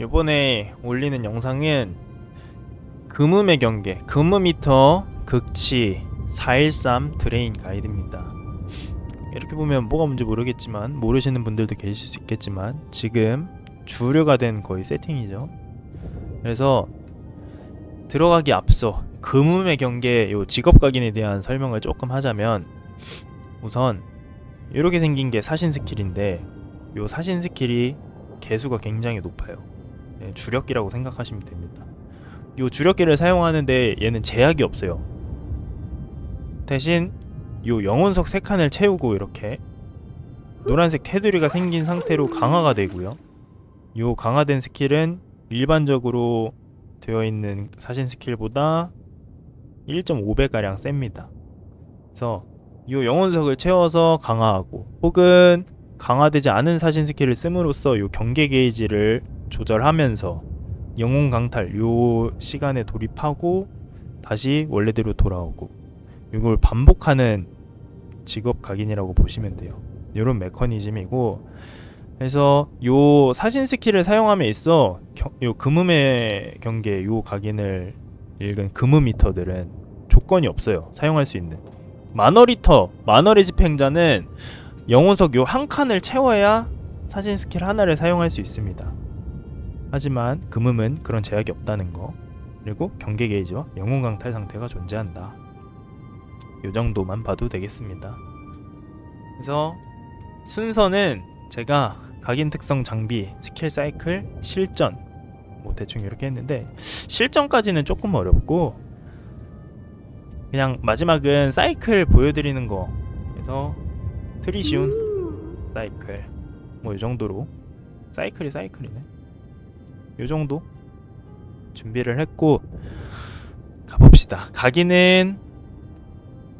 이번에 올리는 영상은 금음의 경계, 금음미터 극치 413 드레인 가이드입니다. 이렇게 보면 뭐가 뭔지 모르겠지만 모르시는 분들도 계실 수 있겠지만 지금 주류가 된 거의 세팅이죠. 그래서 들어가기 앞서 금음의 경계 요 직업 각인에 대한 설명을 조금 하자면 우선 이렇게 생긴 게 사신 스킬인데 요 사신 스킬이 개수가 굉장히 높아요. 네, 주력기라고 생각하시면 됩니다. 요 주력기를 사용하는데 얘는 제약이 없어요. 대신 요 영혼석 세 칸을 채우고 이렇게 노란색 테두리가 생긴 상태로 강화가 되고요. 요 강화된 스킬은 일반적으로 되어 있는 사신 스킬보다 1.5배 가량 셉니다. 그래서 요 영혼석을 채워서 강화하고 혹은 강화되지 않은 사신 스킬을 씀으로써 요 경계 게이지를 조절하면서 영혼 강탈 요 시간에 돌입하고 다시 원래대로 돌아오고 이걸 반복하는 직업 각인이라고 보시면 돼요. 이런 메커니즘이고 그래서 요 사신 스킬을 사용함에 있어 겨- 요 금음의 경계 요 각인을 읽은 금음 미터들은 조건이 없어요. 사용할 수 있는 마너리터 마너리 집행자는 영혼석 요 한 칸을 채워야 사진 스킬 하나를 사용할 수 있습니다. 하지만 금음은 그런 제약이 없다는 거. 그리고 경계 게이지와 영혼 강탈 상태가 존재한다. 요 정도만 봐도 되겠습니다. 그래서 순서는 제가 각인 특성 장비 스킬 사이클 실전 뭐 대충 이렇게 했는데 실전까지는 조금 어렵고 그냥 마지막은 사이클 보여드리는 거. 그래서 트리시운 사이클. 뭐 이 정도로. 사이클이 사이클이네 요 정도 준비를 했고 가봅시다. 각인은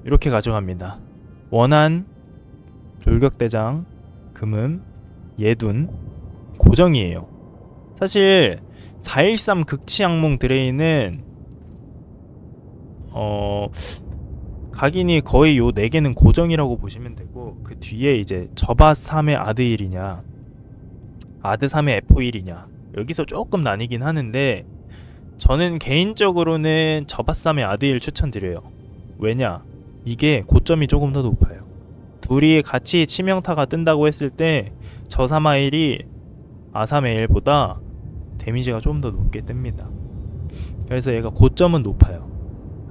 이렇게 가져갑니다. 원한 돌격대장 금음 예둔 고정이에요. 사실 413 극치양몽 드레이는 어 각인이 거의 요 네 개는 고정이라고 보시면 되고 그 뒤에 이제 저바 3의 아드 1이냐 아드 3의 F 1이냐 여기서 조금 나뉘긴 하는데 저는 개인적으로는 저바 3의 아드 1 추천드려요 왜냐 이게 고점이 조금 더 높아요 둘이 같이 치명타가 뜬다고 했을 때저 3의 1이 아3의 1보다 데미지가 좀 더 높게 뜹니다 그래서 얘가 고점은 높아요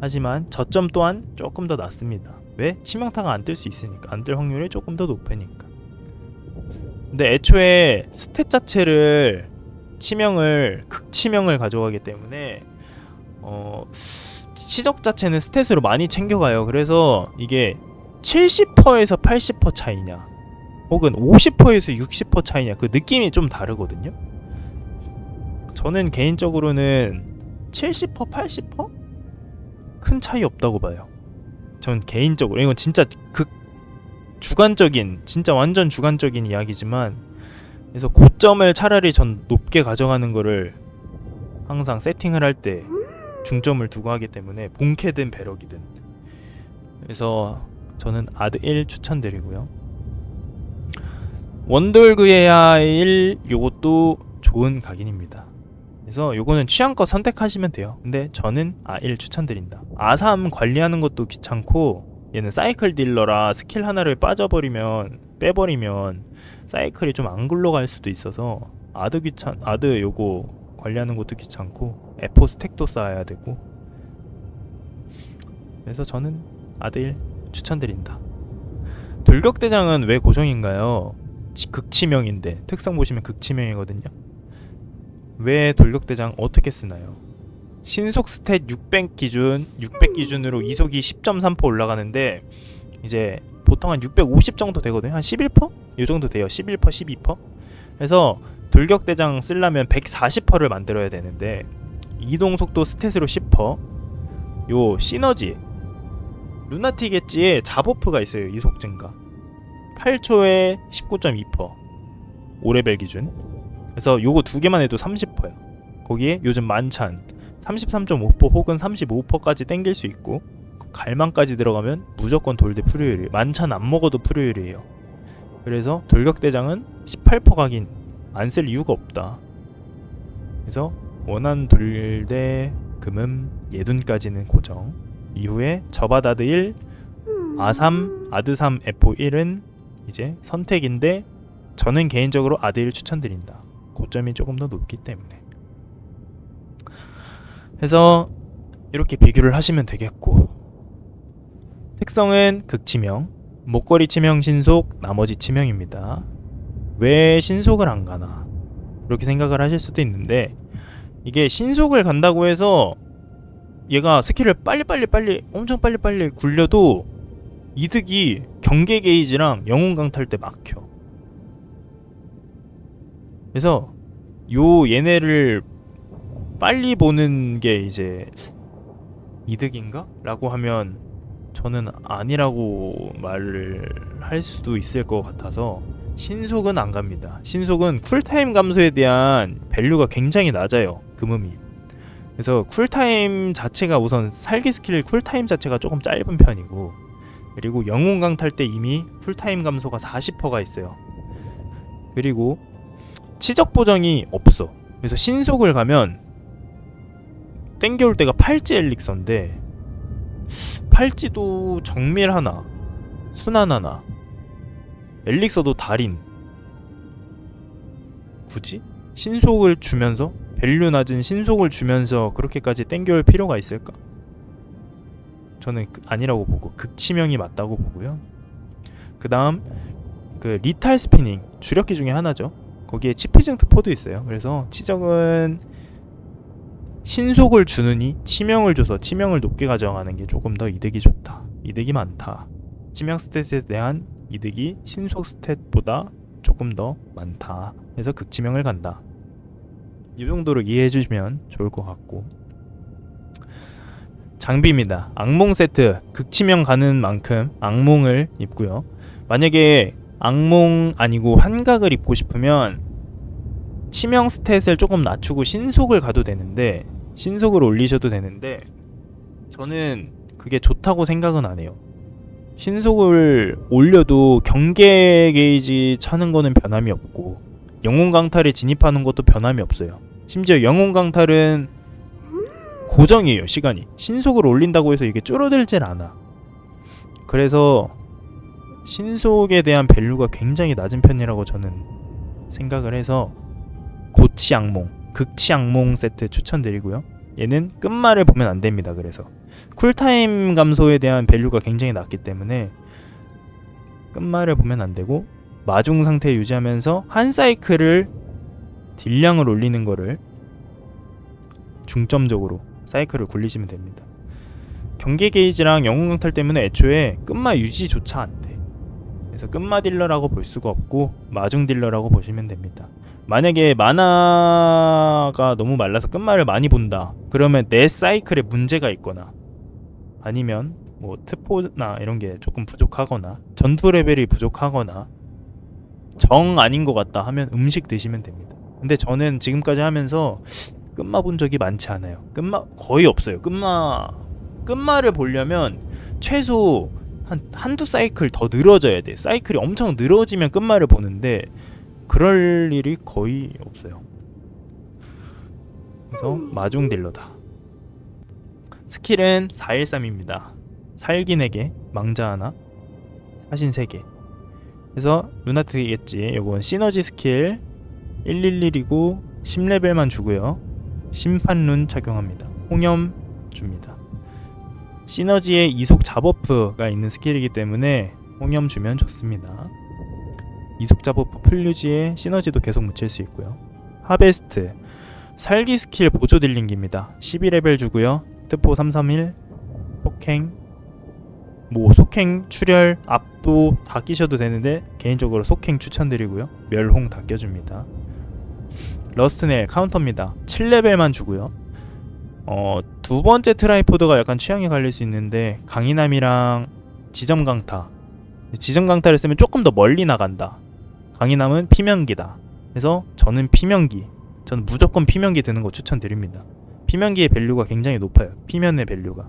하지만 저점 또한 조금 더 낮습니다. 왜? 치명타가 안 뜰 수 있으니까 안 뜰 확률이 조금 더 높으니까. 근데 애초에 스탯 자체를 치명을 극치명을 가져가기 때문에 어 시적 자체는 스탯으로 많이 챙겨가요. 그래서 이게 70%에서 80% 차이냐 혹은 50%에서 60% 차이냐 그 느낌이 좀 다르거든요. 저는 개인적으로는 70% 80%? 큰 차이 없다고 봐요. 전 개인적으로 이건 진짜 극 주관적인 진짜 완전 주관적인 이야기지만 그래서 고점을 차라리 전 높게 가져가는 거를 항상 세팅을 할 때 중점을 두고 하기 때문에 본캐든 배럭이든 그래서 저는 아드 1 추천드리고요. 원돌그에야 1 요것도 좋은 각인입니다. 그래서 요거는 취향껏 선택하시면 돼요. 근데 저는 아1 추천드린다. 아3 관리하는 것도 귀찮고 얘는 사이클 딜러라 스킬 하나를 빠져버리면 빼버리면 사이클이 좀 안 굴러갈 수도 있어서 아드 귀찮 아드 요거 관리하는 것도 귀찮고 에포 스택도 쌓아야 되고 그래서 저는 아드 1 추천드린다. 돌격대장은 왜 고정인가요? 지- 극치명인데 특성 보시면 극치명이거든요. 왜 돌격대장 어떻게 쓰나요? 신속 스탯 600 기준, 600 기준으로 이속이 10.3% 올라가는데 이제 보통 한 650 정도 되거든요. 한 11%? 이 정도 돼요. 11%, 12%. 그래서 돌격대장 쓰려면 140%를 만들어야 되는데 이동 속도 스탯으로 10%. 요 시너지 루나틱 엣지에 자버프가 있어요. 이속 증가. 8초에 19.2%. 5레벨 기준. 그래서 요거 두 개만 해도 30%야. 거기에 요즘 만찬 33.5% 혹은 35%까지 땡길 수 있고 갈망까지 들어가면 무조건 돌대 프로율이에요. 만찬 안 먹어도 프로율이에요. 그래서 돌격대장은 18% 각인 안 쓸 이유가 없다. 그래서 원한 돌대 금음 예둔까지는 고정. 이후에 저바다드 1, 아3, 아드3, F1은 이제 선택인데 저는 개인적으로 아드 1 추천드린다. 고점이 조금 더 높기 때문에. 해서 이렇게 비교를 하시면 되겠고 특성은 극치명, 목걸이 치명 신속, 나머지 치명입니다. 왜 신속을 안 가나? 그렇게 생각을 하실 수도 있는데 이게 신속을 간다고 해서 얘가 스킬을 빨리빨리 빨리 엄청 빨리빨리 굴려도 이득이 경계 게이지랑 영웅 강탈 때 막혀. 그래서 요 얘네를 빨리 보는 게 이제 이득인가? 라고 하면 저는 아니라고 말을 할 수도 있을 것 같아서 신속은 안 갑니다. 신속은 쿨타임 감소에 대한 밸류가 굉장히 낮아요. 금음이. 그래서 쿨타임 자체가 우선 살기 스킬 쿨타임 자체가 조금 짧은 편이고 그리고 영웅 강탈 때 이미 쿨타임 감소가 40%가 있어요. 그리고 치적 보정이 없어. 그래서 신속을 가면 땡겨올 때가 팔찌 엘릭서인데 팔찌도 정밀 하나, 순환 하나, 엘릭서도 달인. 굳이 신속을 주면서 밸류 낮은 신속을 주면서 그렇게까지 땡겨올 필요가 있을까? 저는 그- 아니라고 보고 극치명이 맞다고 보고요. 그 다음 그 리탈 스피닝 주력기 중에 하나죠. 거기에 치피증 특포도 있어요. 그래서 치적은 신속을 주느니 치명을 줘서 치명을 높게 가져가는 게 조금 더 이득이 좋다. 이득이 많다. 치명 스탯에 대한 이득이 신속 스탯보다 조금 더 많다. 해서 극치명을 간다. 이 정도로 이해해 주시면 좋을 것 같고 장비입니다. 악몽 세트 극치명 가는 만큼 악몽을 입고요. 만약에 악몽 아니고 환각을 입고 싶으면 치명 스탯을 조금 낮추고 신속을 가도 되는데 신속을 올리셔도 되는데 저는 그게 좋다고 생각은 안 해요. 신속을 올려도 경계 게이지 차는 거는 변함이 없고 영웅 강탈에 진입하는 것도 변함이 없어요. 심지어 영웅 강탈은 고정이에요 시간이 신속을 올린다고 해서 이게 줄어들질 않아. 그래서 신속에 대한 밸류가 굉장히 낮은 편이라고 저는 생각을 해서 고치 악몽, 극치 악몽 세트 추천드리고요. 얘는 끝말을 보면 안 됩니다. 그래서 쿨타임 감소에 대한 밸류가 굉장히 낮기 때문에 끝말을 보면 안 되고 마중 상태 유지하면서 한 사이클을 딜량을 올리는 거를 중점적으로 사이클을 굴리시면 됩니다. 경계 게이지랑 영웅 강탈 때문에 애초에 끝마 유지조차 안 돼. 그래서 끝마 딜러라고 볼 수가 없고 마중 딜러라고 보시면 됩니다. 만약에 만화가 너무 말라서 끝말을 많이 본다. 그러면 내 사이클에 문제가 있거나 아니면 뭐 트포나 이런 게 조금 부족하거나 전투 레벨이 부족하거나 정 아닌 것 같다 하면 음식 드시면 됩니다. 근데 저는 지금까지 하면서 끝마 본 적이 많지 않아요. 끝마 거의 없어요. 끝마 끝마를 보려면 최소 한 한두 사이클 더 늘어져야 돼. 사이클이 엄청 늘어지면 끝마를 보는데 그럴 일이 거의 없어요. 그래서 마중 딜러다. 스킬은 413입니다. 살긴에게 망자 하나, 사신 3개. 그래서 루나트겠지. 요건 시너지 스킬 111이고 10레벨만 주고요. 심판룬 착용합니다. 홍염 줍니다. 시너지에 이속 잡버프가 있는 스킬이기 때문에 홍염 주면 좋습니다. 이속 잡버프 풀유지에 시너지도 계속 묻힐 수 있고요. 하베스트 살기 스킬 보조 딜링기입니다. 12레벨 주고요. 트포 331 폭행 뭐 속행 출혈 압도 다 끼셔도 되는데 개인적으로 속행 추천드리고요. 멸홍 다 껴줍니다. 러스트넬 카운터입니다. 7레벨만 주고요. 어, 두 번째 트라이포드가 약간 취향이 갈릴 수 있는데 강인함이랑 지점 강타. 지점 강타를 쓰면 조금 더 멀리 나간다. 강인함은 피면기다. 그래서 저는 피면기. 저는 무조건 피면기 드는 거 추천드립니다. 피면기의 밸류가 굉장히 높아요. 피면의 밸류가.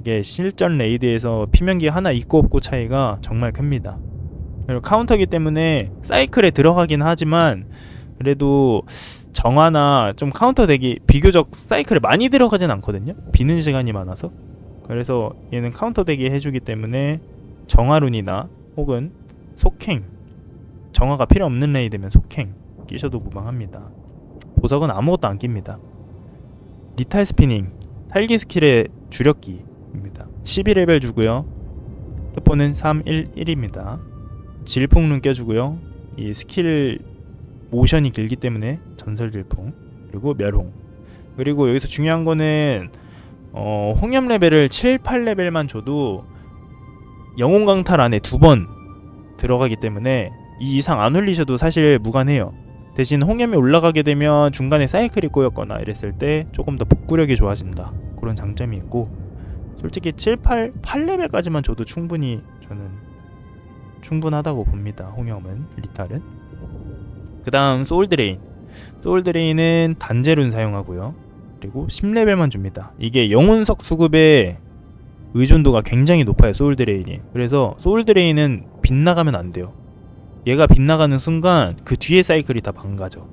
이게 실전 레이드에서 피면기 하나 있고 없고 차이가 정말 큽니다. 그리고 카운터기 때문에 사이클에 들어가긴 하지만 그래도 정화나 좀 카운터 덱이 비교적 사이클에 많이 들어가진 않거든요. 비는 시간이 많아서. 그래서 얘는 카운터 덱이 해주기 때문에 정화룬이나 혹은 속행 정화가 필요 없는 레이드면 속행 끼셔도 무방합니다. 보석은 아무것도 안 낍니다. 리탈 스피닝 살기 스킬의 주력기입니다. 12레벨 주고요. 특포는 3, 1, 1입니다. 질풍룬 껴주고요. 이 스킬 모션이 길기 때문에 전설 질풍 그리고 멸홍 그리고 여기서 중요한 거는 어, 홍염 레벨을 7, 8레벨만 줘도 영혼 강탈 안에 두 번 들어가기 때문에 이 이상 안 올리셔도 사실 무관해요. 대신 홍염이 올라가게 되면 중간에 사이클이 꼬였거나 이랬을 때 조금 더 복구력이 좋아진다. 그런 장점이 있고 솔직히 7, 8, 8레벨까지만 줘도 충분히 저는 충분하다고 봅니다. 홍염은 리탈은. 그 다음 소울 드레인. 소울 드레인은 단제룬 사용하고요. 그리고 10레벨만 줍니다. 이게 영혼석 수급의 의존도가 굉장히 높아요. 소울 드레인이. 그래서 소울 드레인은 빗나가면 안 돼요. 얘가 빗나가는 순간 그 뒤에 사이클이 다 망가져.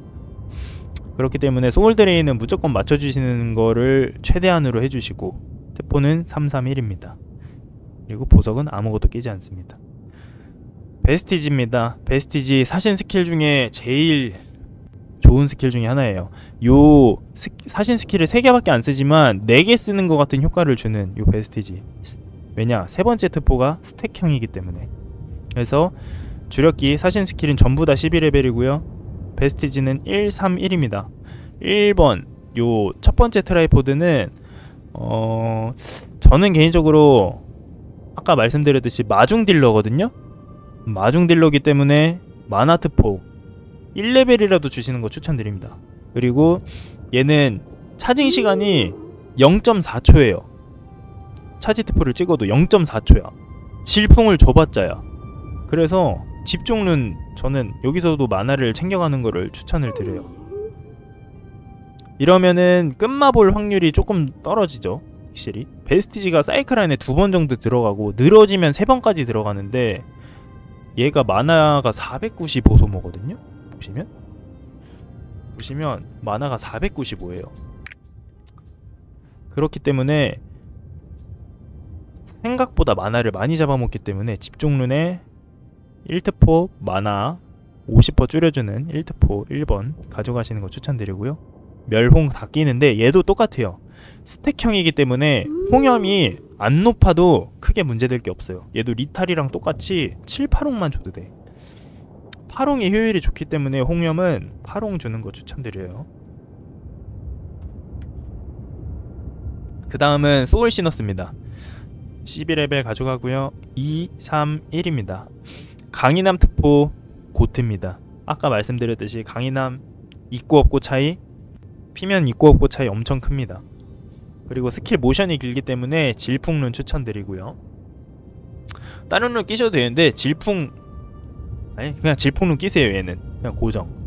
그렇기 때문에 소울 드레인은 무조건 맞춰주시는 거를 최대한으로 해주시고 태포는 331입니다. 그리고 보석은 아무것도 끼지 않습니다. 베스티지입니다. 베스티지 사신 스킬 중에 제일 좋은 스킬 중에 하나예요. 요 스, 사신 스킬을 3개밖에 안 쓰지만 4개 쓰는 것 같은 효과를 주는 요 베스티지. 왜냐? 세 번째 특포가 스택형이기 때문에. 그래서 주력기 사신 스킬은 전부 다 12레벨이고요. 베스티지는 1, 3, 1입니다. 1번 요 첫 번째 트라이포드는 어 저는 개인적으로 아까 말씀드렸듯이 마중 딜러거든요. 마중 딜러기 때문에 마나트포 1레벨이라도 주시는 거 추천드립니다. 그리고 얘는 차징 시간이 0.4초예요. 차지 트포를 찍어도 0.4초야. 질풍을 줘봤자야. 그래서 집중은 저는 여기서도 만화를 챙겨가는 거를 추천을 드려요. 이러면은 끝마볼 확률이 조금 떨어지죠. 확실히. 베스티지가 사이클 안에 두 번 정도 들어가고 늘어지면 세 번까지 들어가는데 얘가 만화가 495 소모거든요. 보시면 보시면 만화가 495예요. 그렇기 때문에 생각보다 만화를 많이 잡아먹기 때문에 집중룬에 1특포 만화 50% 줄여주는 1특포 1번 가져가시는 거 추천드리고요. 멸홍 다 끼는데 얘도 똑같아요. 스택형이기 때문에 홍염이 안 높아도 크게 문제될 게 없어요. 얘도 리탈이랑 똑같이 7, 8홍만 줘도 돼. 8홍의 효율이 좋기 때문에 홍염은 8홍 주는 거 추천드려요. 그 다음은 소울 시너스입니다. 12레벨 가져가고요. 2, 3, 1입니다. 강인함 특포 고트입니다. 아까 말씀드렸듯이 강인함 있고 없고 차이 피면 있고 없고 차이 엄청 큽니다. 그리고 스킬 모션이 길기 때문에 질풍룬 추천드리고요. 다른 룬 끼셔도 되는데 질풍 아니 그냥 질풍룬 끼세요 얘는 그냥 고정.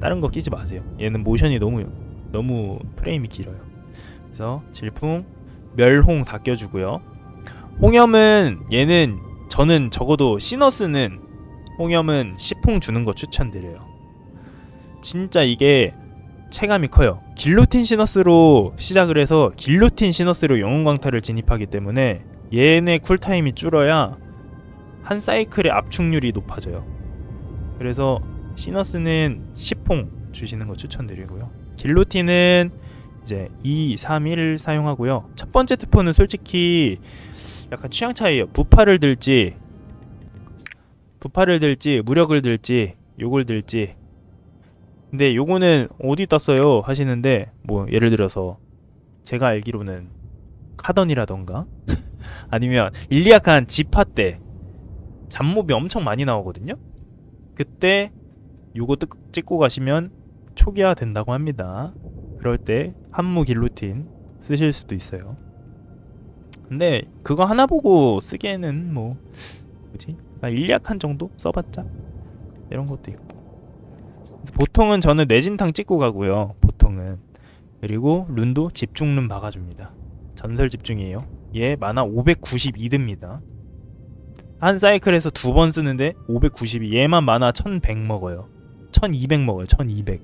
다른 거 끼지 마세요. 얘는 모션이 너무 너무 프레임이 길어요. 그래서 질풍 멸홍 다 껴주고요. 홍염은 얘는 저는 적어도 시너스는 홍염은 시풍 주는 거 추천드려요. 진짜 이게 체감이 커요. 길로틴 시너스로 시작을 해서 길로틴 시너스로 영웅 강타를 진입하기 때문에 얘네 쿨타임이 줄어야 한 사이클의 압축률이 높아져요. 그래서 시너스는 10홍 주시는 거 추천드리고요. 길로틴은 이제 2, 3, 1 사용하고요. 첫 번째 특포는 솔직히 약간 취향 차이예요. 부파를 들지 부파를 들지 무력을 들지 요걸 들지. 근데 요거는 어디 땄어요? 하시는데 뭐 예를 들어서 제가 알기로는 카던이라던가? 아니면 일리아칸 지파 때 잡몹이 엄청 많이 나오거든요? 그때 요거 뜨, 찍고 가시면 초기화 된다고 합니다. 그럴 때 한무 길루틴 쓰실 수도 있어요 근데 그거 하나 보고 쓰기에는 뭐 뭐지 아, 일리아칸 정도 써봤자 이런 것도 있고 보통은 저는 뇌진탕 찍고 가고요. 보통은 그리고 룬도 집중룬 박아줍니다. 전설 집중이에요. 얘 만화 592듭니다. 한 사이클에서 두 번 쓰는데 592 얘만 만화 1100 먹어요. 1200 먹어요 1200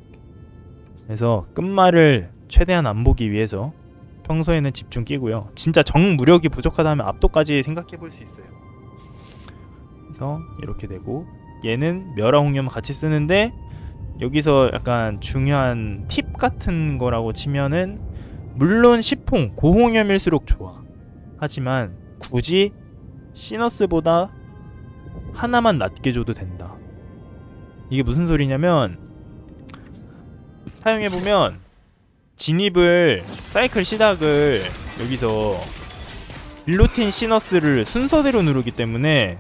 그래서 끝말을 최대한 안 보기 위해서 평소에는 집중 끼고요. 진짜 정무력이 부족하다면 압도까지 생각해 볼 수 있어요. 그래서 이렇게 되고 얘는 멸화홍염 같이 쓰는데 여기서 약간 중요한 팁 같은 거라고 치면은 물론 시풍 고홍염일수록 좋아. 하지만 굳이 시너스보다 하나만 낮게 줘도 된다. 이게 무슨 소리냐면 사용해 보면 진입을 사이클 시작을 여기서 일로틴 시너스를 순서대로 누르기 때문에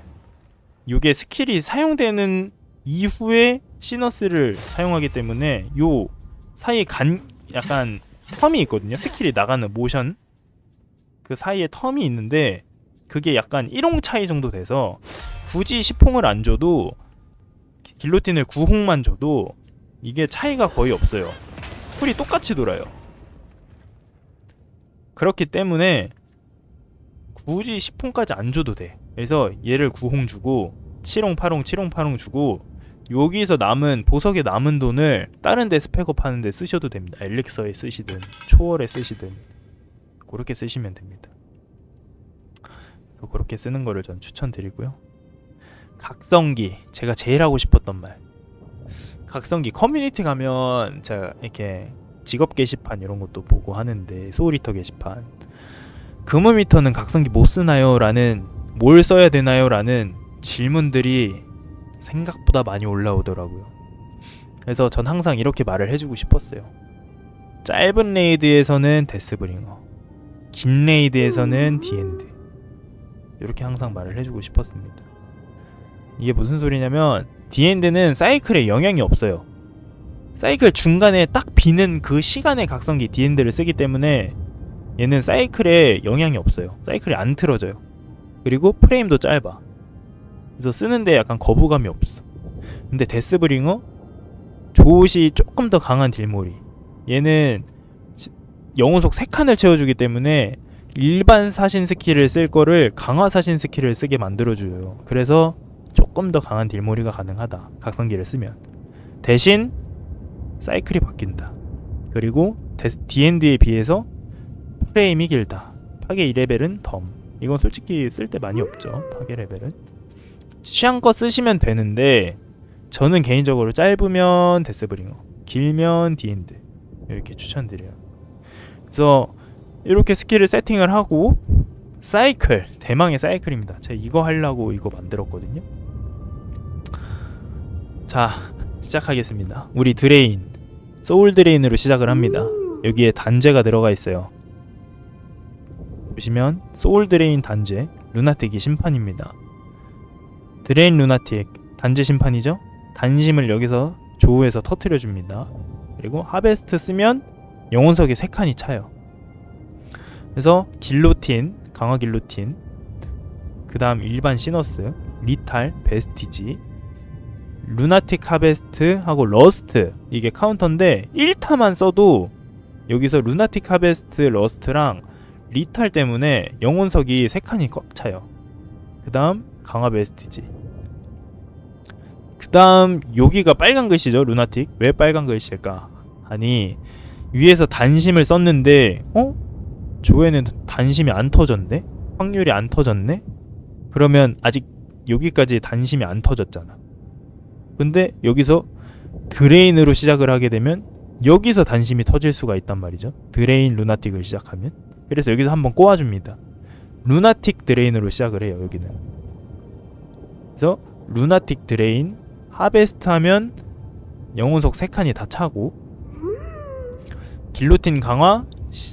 이게 스킬이 사용되는 이후에 시너스를 사용하기 때문에 요 사이 간 약간 텀이 있거든요. 스킬이 나가는 모션 그 사이에 텀이 있는데 그게 약간 1홍 차이 정도 돼서 굳이 시퐁을 안 줘도 길로틴을 9홍만 줘도 이게 차이가 거의 없어요. 쿨이 똑같이 돌아요. 그렇기 때문에 굳이 10홍까지 안 줘도 돼. 그래서 얘를 9홍 주고 7홍, 8홍, 7홍, 8홍 주고 여기서 남은 보석에 남은 돈을 다른 데 스펙업 하는 데 쓰셔도 됩니다. 엘릭서에 쓰시든 초월에 쓰시든 그렇게 쓰시면 됩니다. 그렇게 쓰는 거를 전 추천드리고요. 각성기 제가 제일 하고 싶었던 말. 각성기 커뮤니티 가면 제가 이렇게 직업 게시판 이런 것도 보고 하는데 소울리터 게시판 금음미터는 각성기 못 쓰나요? 라는 뭘 써야 되나요? 라는 질문들이 생각보다 많이 올라오더라고요. 그래서 전 항상 이렇게 말을 해주고 싶었어요. 짧은 레이드에서는 데스브링어, 긴 레이드에서는 디엔드. 이렇게 항상 말을 해주고 싶었습니다. 이게 무슨 소리냐면 디엔드는 사이클에 영향이 없어요. 사이클 중간에 딱 비는 그 시간에 각성기 디엔드를 쓰기 때문에 얘는 사이클에 영향이 없어요. 사이클이 안 틀어져요. 그리고 프레임도 짧아. 그래서 쓰는데 약간 거부감이 없어. 근데 데스브링어 조옷이 조금 더 강한 딜몰이. 얘는 영혼속 3칸을 채워주기 때문에 일반 사신 스킬을 쓸 거를 강화 사신 스킬을 쓰게 만들어줘요. 그래서 조금 더 강한 딜몰이가 가능하다. 각성기를 쓰면. 대신 사이클이 바뀐다. 그리고 D&D에 비해서 프레임이 길다. 파괴 2레벨은 덤. 이건 솔직히 쓸 때 많이 없죠. 파괴 레벨은. 취향껏 쓰시면 되는데 저는 개인적으로 짧으면 데스브링어, 길면 디엔드 이렇게 추천드려요. 그래서 이렇게 스킬을 세팅을 하고 사이클 대망의 사이클입니다. 제가 이거 하려고 이거 만들었거든요. 자 시작하겠습니다. 우리 드레인 소울 드레인으로 시작을 합니다. 여기에 단죄가 들어가 있어요. 보시면 소울 드레인 단죄 루나틱이 심판입니다. 드레인 루나틱 단죄 심판이죠. 단심을 여기서 조우해서 터트려 줍니다. 그리고 하베스트 쓰면 영혼석이 3칸이 차요. 그래서 길로틴, 강화 길로틴, 그 다음 일반 시너스, 리탈, 베스티지, 루나틱 하베스트 하고 러스트 이게 카운터인데 1타만 써도 여기서 루나틱 하베스트 러스트랑 리탈 때문에 영혼석이 3칸이 꽉 차요. 그 다음 강화 베스티지 그 다음 여기가 빨간 글씨죠 루나틱 왜 빨간 글씨일까 아니 위에서 단심을 썼는데 어? 조에는 단심이 안 터졌네? 확률이 안 터졌네? 그러면 아직 여기까지 단심이 안 터졌잖아 근데 여기서 드레인으로 시작을 하게 되면 여기서 단심이 터질 수가 있단 말이죠 드레인 루나틱을 시작하면 그래서 여기서 한번 꼬아줍니다 루나틱 드레인으로 시작을 해요 여기는 그래서 루나틱 드레인 하베스트 하면 영혼석 3칸이 다 차고 길로틴 강화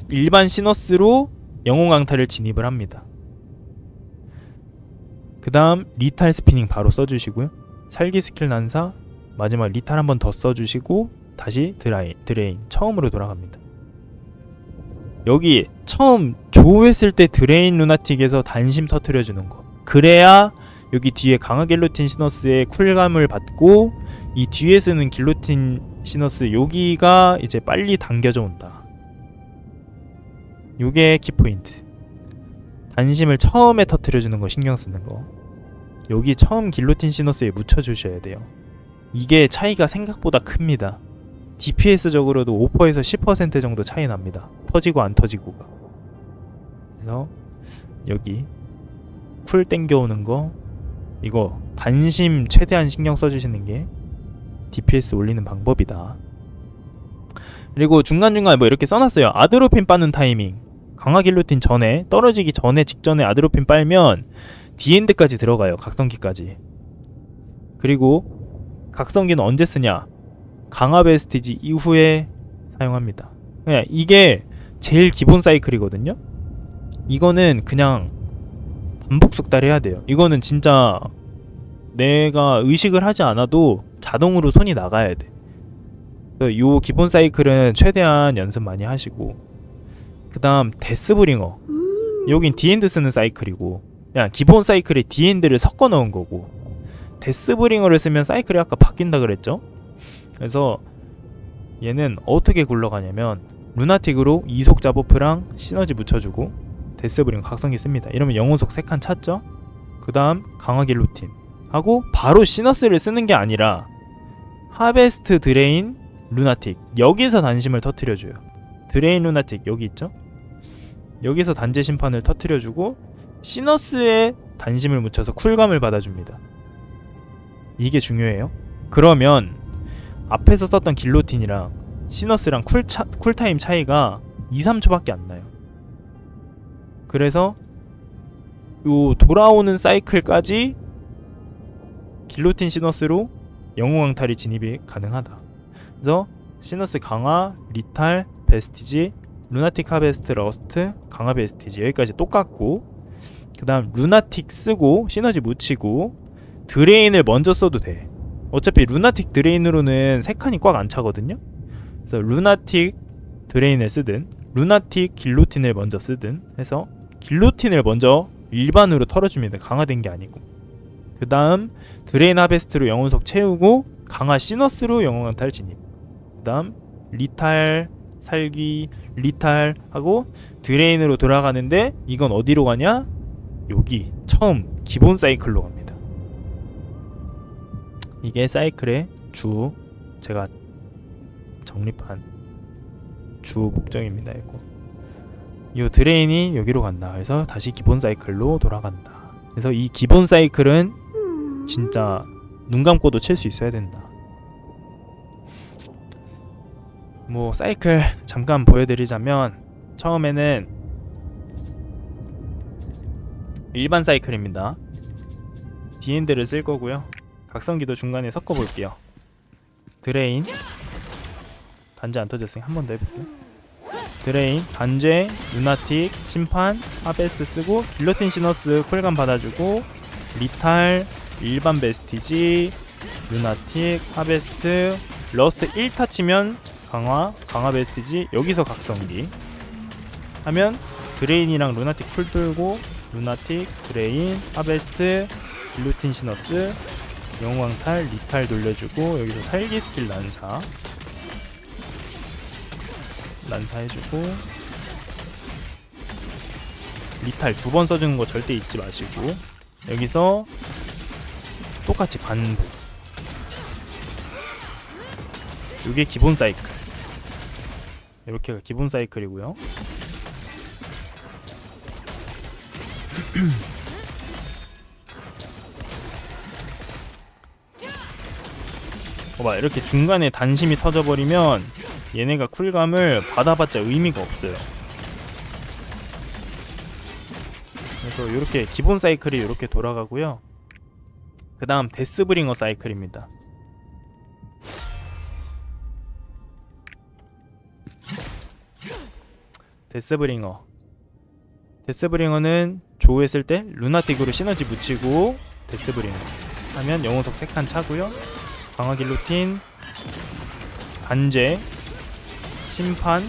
일반 시너스로 영혼 강타를 진입을 합니다. 그 다음 리탈 스피닝 바로 써주시고요. 살기 스킬 난사 마지막 리탈 한 번 더 써주시고 다시 드라인, 드레인 처음으로 돌아갑니다. 여기 처음 조우했을 때 드레인 루나틱에서 단심 터트려 주는 거 그래야 여기 뒤에 강화 길로틴 시너스의 쿨감을 받고 이 뒤에 쓰는 길로틴 시너스 여기가 이제 빨리 당겨져 온다. 요게 키포인트. 단심을 처음에 터트려 주는 거 신경 쓰는 거. 여기 처음 길로틴 시너스에 묻혀주셔야 돼요. 이게 차이가 생각보다 큽니다. DPS적으로도 5%에서 10% 정도 차이 납니다. 터지고 안 터지고가. 그래서 여기 쿨 땡겨오는 거 이거 단심 최대한 신경 써주시는 게 DPS 올리는 방법이다. 그리고 중간중간에 뭐 이렇게 써놨어요. 아드로핀 빠는 타이밍. 강화 길로틴 전에 떨어지기 전에 직전에 아드로핀 빨면 디엔드까지 들어가요. 각성기까지. 그리고 각성기는 언제 쓰냐? 강화 베스티지 이후에 사용합니다. 그냥 이게 제일 기본 사이클이거든요. 이거는 그냥 반복 숙달 해야 돼요. 이거는 진짜 내가 의식을 하지 않아도 자동으로 손이 나가야 돼. 요 기본 사이클은 최대한 연습 많이 하시고 그 다음 데스브링어 여긴 디엔드 쓰는 사이클이고 그냥 기본 사이클에 디엔드를 섞어 넣은 거고 데스브링어를 쓰면 사이클이 아까 바뀐다 그랬죠? 그래서 얘는 어떻게 굴러가냐면 루나틱으로 이속 자버프랑 시너지 붙여주고 데스브링 각성기 씁니다. 이러면 영혼속 3칸 찼죠? 그 다음 강화 길로틴 하고 바로 시너스를 쓰는 게 아니라 하베스트 드레인 루나틱 여기서 단심을 터트려줘요. 드레인 루나틱 여기 있죠? 여기서 단제 심판을 터트려주고 시너스에 단심을 묻혀서 쿨감을 받아줍니다. 이게 중요해요. 그러면 앞에서 썼던 길로틴이랑 시너스랑 쿨 차, 쿨타임 차이가 2, 3초밖에 안 나요. 그래서 요 돌아오는 사이클까지 길로틴 시너스로 영웅 강탈이 진입이 가능하다. 그래서 시너스 강화, 리탈, 베스티지, 루나틱 하베스트, 러스트, 강화 베스티지 여기까지 똑같고 그 다음 루나틱 쓰고 시너지 묻히고 드레인을 먼저 써도 돼. 어차피 루나틱 드레인으로는 세 칸이 꽉 안 차거든요. 그래서 루나틱 드레인을 쓰든 루나틱 길로틴을 먼저 쓰든 해서 길로틴을 먼저 일반으로 털어줍니다. 강화된 게 아니고. 그 다음 드레인 하베스트로 영혼석 채우고 강화 시너스로 영혼 강탈 진입. 그 다음 리탈 살기 리탈 하고 드레인으로 돌아가는데 이건 어디로 가냐? 여기 처음 기본 사이클로 갑니다. 이게 사이클의 주 제가 정립한 주 목적입니다. 이거. 이 드레인이 여기로 간다. 그래서 다시 기본 사이클로 돌아간다. 그래서 이 기본 사이클은 진짜 눈 감고도 칠 수 있어야 된다. 뭐 사이클 잠깐 보여드리자면 처음에는 일반 사이클입니다. 디엔드를 쓸 거고요. 각성기도 중간에 섞어 볼게요. 드레인 단제 안 터졌으니 한 번 더 해볼게요. 드레인, 단제, 루나틱, 심판, 하베스트 쓰고 길로틴 시너스 쿨감 받아주고 리탈, 일반 베스티지, 루나틱, 하베스트, 러스트 1타 치면 강화, 강화 베스티지 여기서 각성기 하면 드레인이랑 루나틱 쿨 돌고 루나틱, 드레인, 하베스트, 길로틴 시너스 영광탈, 리탈 돌려주고 여기서 살기 스킬 난사. 난사 해주고. 리탈 두 번 써주는 거 절대 잊지 마시고. 여기서 똑같이 반복 이게 기본 사이클. 이렇게가 기본 사이클이고요 봐봐 이렇게 중간에 단심이 터져버리면 얘네가 쿨감을 받아봤자 의미가 없어요. 그래서 이렇게 기본 사이클이 이렇게 돌아가고요. 그 다음 데스브링어 사이클입니다. 데스브링어 데스브링어는 조했을 때 루나틱으로 시너지 묻히고 데스브링어 하면 영혼석 3칸 차고요. 강화 길로틴 단제 심판.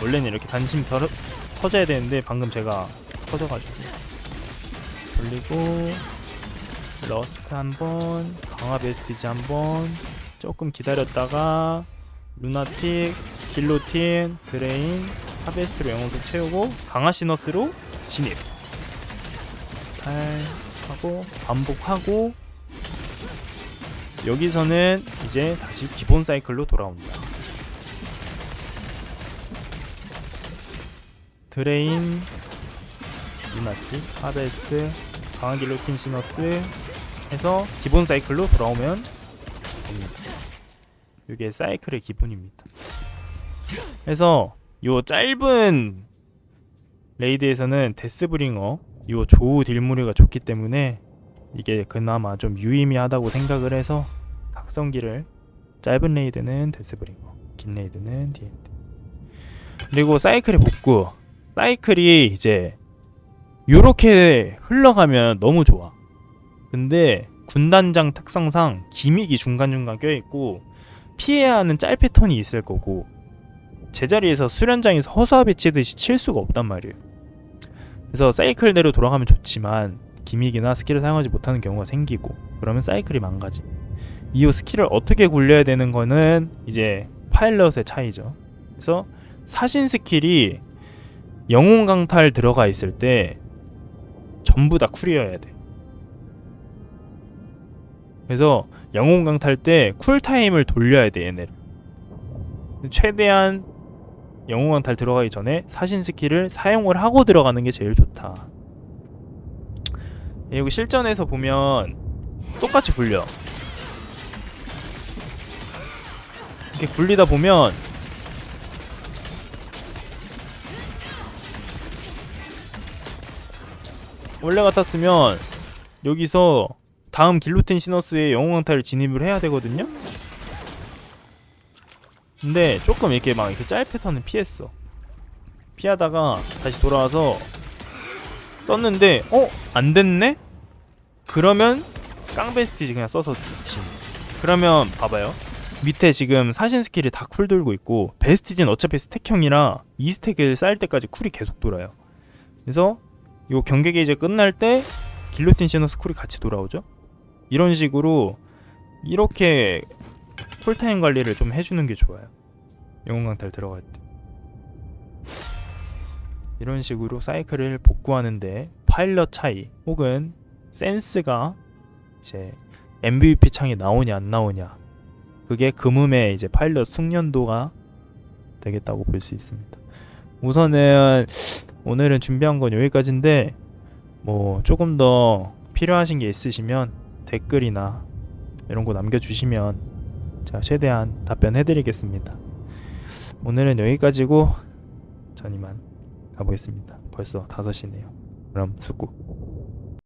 원래는 이렇게 단심 터, 터져야 되는데 방금 제가 터져가지고. 돌리고 러스트 한번 강화 베스티지 한번. 조금 기다렸다가 루나틱 길로틴 드레인 하베스트로 영웅도 채우고 강화 시너스로 진입 잘 하고 반복하고 여기서는 이제 다시 기본 사이클로 돌아온다. 드레인, 이마티, 하베스트, 강한 길로틴 시너스 해서 기본 사이클로 돌아오면 됩니다. 이게 사이클의 기본입니다. 그래서 요 짧은 레이드에서는 데스브링어 요 조우 딜무리가 좋기 때문에 이게 그나마 좀 유의미하다고 생각을 해서 각성기를 짧은 레이드는 데스브링어 긴 레이드는 D&D. 그리고 사이클의 복구. 사이클이 이제 요렇게 흘러가면 너무 좋아. 근데 군단장 특성상 기믹이 중간중간 껴있고 피해야 하는 짤 패턴이 있을 거고 제자리에서 수련장에서 허수아비 치듯이 칠 수가 없단 말이에요. 그래서 사이클대로 돌아가면 좋지만 기믹이나 스킬을 사용하지 못하는 경우가 생기고 그러면 사이클이 망가지. 이후 스킬을 어떻게 굴려야 되는 거는 이제 파일럿의 차이죠. 그래서 사신 스킬이 영웅 강탈 들어가 있을 때 전부 다 쿨이어야 돼. 그래서 영웅 강탈 때 쿨타임을 돌려야 돼 얘네를. 최대한 영웅 강탈 들어가기 전에 사신 스킬을 사용을 하고 들어가는 게 제일 좋다. 그리고 실전에서 보면 똑같이 굴려. 이렇게 굴리다 보면 원래 같았으면 여기서 다음 길로틴 시너스의 영웅 강탈을 진입을 해야 되거든요 근데 조금 이렇게 막 이렇게 짤 패턴을 피했어. 피하다가 다시 돌아와서 썼는데 어? 안 됐네? 그러면 깡베스티지 그냥 써서 진. 그러면 봐봐요. 밑에 지금 사신 스킬이 다 쿨 돌고 있고 베스티지는 어차피 스택형이라 이 스택을 쌓일 때까지 쿨이 계속 돌아요. 그래서 요 경계 게이지 끝날 때 길로틴 시너스 쿨이 같이 돌아오죠? 이런 식으로 이렇게 쿨타임 관리를 좀 해주는 게 좋아요. 영웅 강탈 들어갈 때. 이런 식으로 사이클을 복구하는데 파일럿 차이 혹은 센스가 이제 MVP 창에 나오냐 안 나오냐. 그게 금음의 이제 파일럿 숙련도가 되겠다고 볼 수 있습니다. 우선은 오늘은 준비한 건 여기까지인데 뭐 조금 더 필요하신 게 있으시면 댓글이나 이런 거 남겨주시면 제가 최대한 답변해드리겠습니다. 오늘은 여기까지고 전 이만 가보겠습니다. 벌써 5시네요. 그럼 수고.